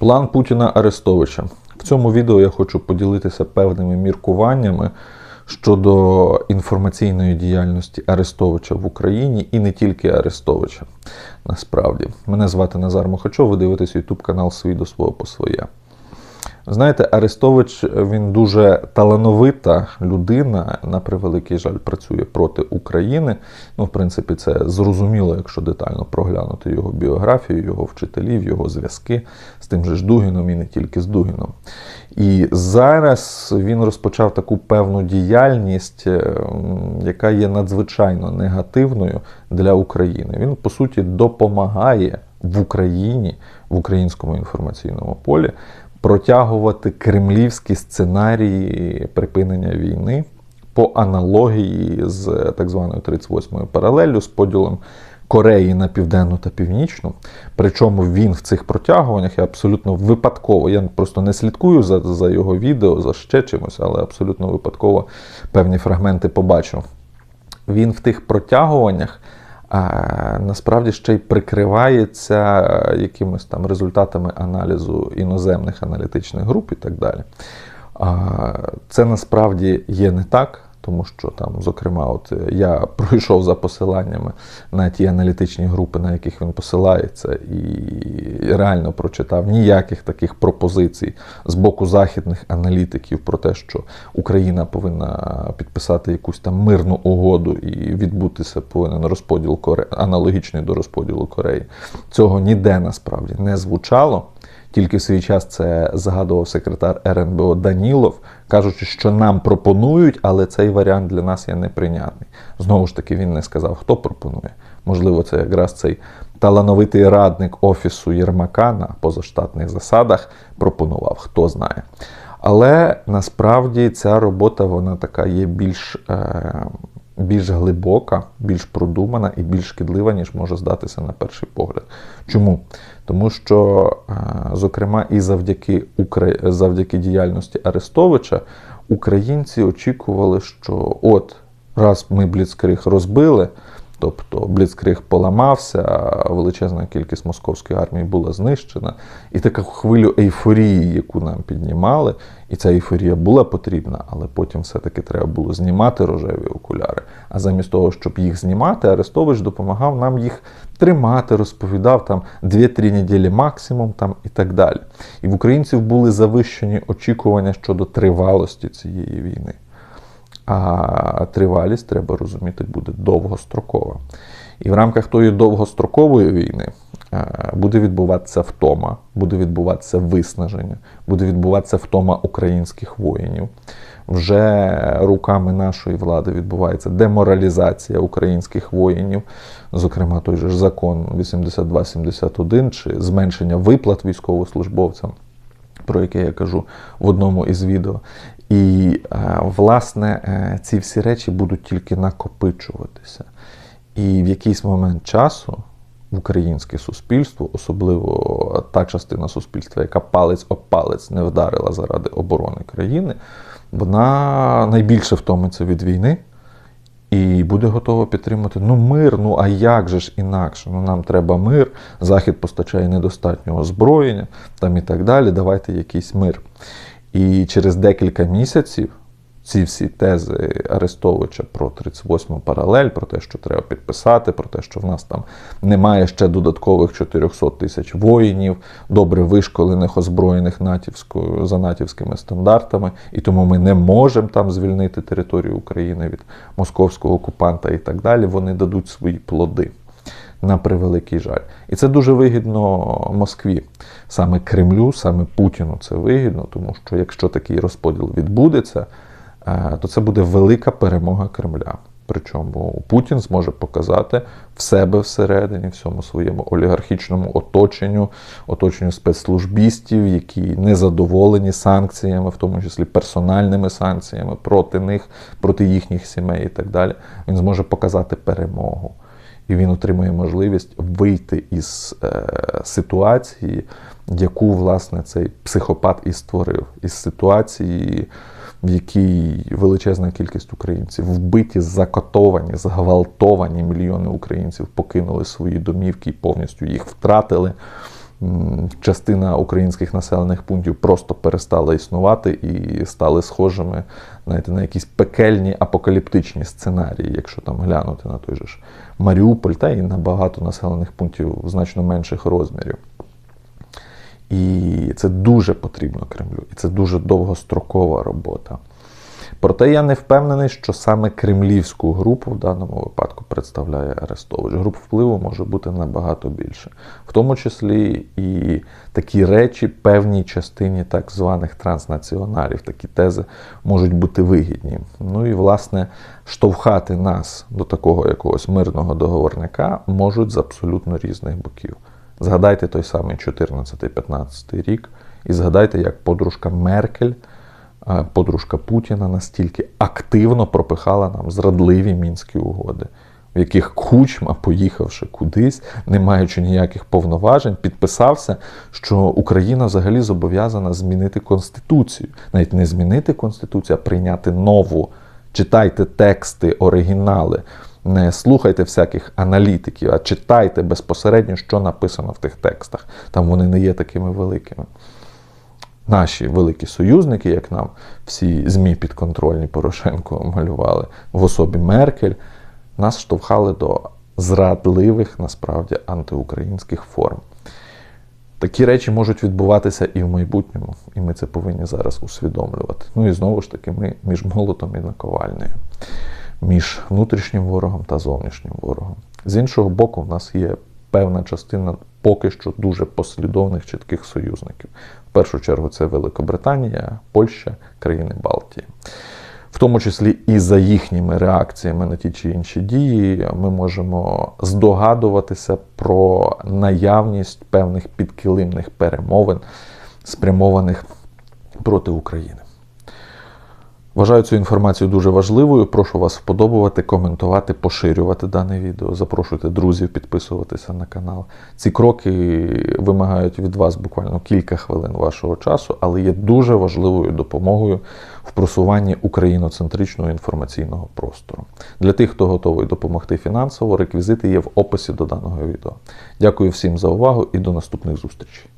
План Путіна Арестовича. В цьому відео я хочу поділитися певними міркуваннями щодо інформаційної діяльності Арестовича в Україні і не тільки Арестовича. Насправді, мене звати Назар Мохачов, ви дивитесь YouTube канал Свій до свого по своє. Знаєте, Арестович він дуже талановита людина, на превеликий жаль, працює проти України. Ну, в принципі, це зрозуміло, якщо детально проглянути його біографію, його вчителів, його зв'язки з тим же Дугіном і не тільки з Дугіном. І зараз він розпочав таку певну діяльність, яка є надзвичайно негативною для України. Він, по суті, допомагає в Україні, в українському інформаційному полі протягувати кремлівські сценарії припинення війни по аналогії з так званою 38-ю паралеллю з поділом Кореї на південну та північну. Причому він в цих протягуваннях я абсолютно випадково, я просто не слідкую за, за його відео, за ще чимось, але абсолютно випадково певні фрагменти побачив. Він в тих протягуваннях а насправді ще й прикривається якимись там результатами аналізу іноземних аналітичних груп і так далі. Це насправді є не так. Тому що там, зокрема, от я пройшов за посиланнями на ті аналітичні групи, на яких він посилається, і реально прочитав ніяких таких пропозицій з боку західних аналітиків про те, що Україна повинна підписати якусь там мирну угоду і відбутися повинен розподіл Кореї, аналогічний до розподілу Кореї. Цього ніде насправді не звучало. Тільки в свій час це згадував секретар РНБО Данілов, кажучи, що нам пропонують, але цей варіант для нас є неприйнятний. Знову ж таки, він не сказав, хто пропонує. Можливо, це якраз цей талановитий радник офісу Єрмака на позаштатних засадах пропонував, хто знає. Але насправді ця робота вона така є більш. Е більш глибока, більш продумана і більш шкідлива, ніж може здатися на перший погляд. Чому? Тому що, е, зокрема, і завдяки завдяки діяльності Арестовича українці очікували, що от раз ми Бліцкриг розбили. Тобто Бліцкриг поламався, величезна кількість московської армії була знищена. І таку хвилю ейфорії, яку нам піднімали, і ця ейфорія була потрібна, але потім все-таки треба було знімати рожеві окуляри. А замість того, щоб їх знімати, Арестович допомагав нам їх тримати, розповідав там 2-3 неділі максимум там і так далі. І в українців були завищені очікування щодо тривалості цієї війни. А тривалість, треба розуміти, буде довгострокова. І в рамках тої довгострокової війни е, буде відбуватися втома, буде відбуватися виснаження, буде відбуватися втома українських воїнів. Вже руками нашої влади відбувається деморалізація українських воїнів, зокрема той же закон 8271 чи зменшення виплат військовослужбовцям. Про яке я кажу в одному із відео. І, е, власне, е, ці всі речі будуть тільки накопичуватися. І в якийсь момент часу українське суспільство, особливо та частина суспільства, яка палець об палець не вдарила заради оборони країни, вона найбільше втомиться від війни. І буде готова підтримати ну мир, ну а як же ж інакше? Ну нам треба мир, Захід постачає недостатнього озброєння там і так далі. Давайте якийсь мир. І через декілька місяців ці всі тези Арестовича про 38-му паралель, про те, що треба підписати, про те, що в нас там немає ще додаткових 400 тисяч воїнів, добре вишколених, озброєних натівською за натівськими стандартами, і тому ми не можемо там звільнити територію України від московського окупанта і так далі. Вони дадуть свої плоди на превеликий жаль. І це дуже вигідно Москві, саме Кремлю, саме Путіну це вигідно, тому що якщо такий розподіл відбудеться, то це буде велика перемога Кремля. Причому Путін зможе показати в себе всередині, всьому своєму олігархічному оточенню, оточенню спецслужбістів, які не задоволені санкціями, в тому числі персональними санкціями проти них, проти їхніх сімей і так далі. Він зможе показати перемогу і він отримує можливість вийти із е, ситуації, яку власне цей психопат і створив, із ситуації, в якій величезна кількість українців вбиті, закотовані, зґвалтовані мільйони українців покинули свої домівки і повністю їх втратили. частина українських населених пунктів просто перестала існувати і стали схожими знаєте, на якісь пекельні апокаліптичні сценарії, якщо там глянути на той же ж Маріуполь, та і на багато населених пунктів значно менших розмірів. І це дуже потрібно Кремлю, і це дуже довгострокова робота. Проте я не впевнений, що саме кремлівську групу в даному випадку представляє Арестович. Груп впливу може бути набагато більше, в тому числі і такі речі певній частині так званих транснаціоналів. Такі тези можуть бути вигідні. Ну і власне штовхати нас до такого якогось мирного договорника можуть з абсолютно різних боків. Згадайте той самий 14-15 рік, і згадайте, як подружка Меркель, е, подружка Путіна настільки активно пропихала нам зрадливі мінські угоди, в яких Кучма, поїхавши кудись, не маючи ніяких повноважень, підписався, що Україна взагалі зобов'язана змінити конституцію, навіть не змінити конституцію, а прийняти нову. Читайте тексти, оригінали. Не слухайте всяких аналітиків, а читайте безпосередньо, що написано в тих текстах. Там вони не є такими великими. Наші великі союзники, як нам всі ЗМІ підконтрольні Порошенко малювали в особі Меркель, нас штовхали до зрадливих насправді антиукраїнських форм. Такі речі можуть відбуватися і в майбутньому, і ми це повинні зараз усвідомлювати. Ну і знову ж таки, ми між молотом і наковальнею, між внутрішнім ворогом та зовнішнім ворогом. З іншого боку, в нас є певна частина поки що дуже послідовних чітких союзників. В першу чергу це Великобританія, Польща, країни Балтії. В тому числі і за їхніми реакціями на ті чи інші дії, ми можемо здогадуватися про наявність певних підкилимних перемовин, спрямованих проти України. Вважаю цю інформацію дуже важливою. Прошу вас вподобувати, коментувати, поширювати дане відео. Запрошуйте друзів підписуватися на канал. Ці кроки вимагають від вас буквально кілька хвилин вашого часу, але є дуже важливою допомогою в просуванні україноцентричного інформаційного простору. Для тих, хто готовий допомогти фінансово, реквізити є в описі до даного відео. Дякую всім за увагу і до наступних зустрічей.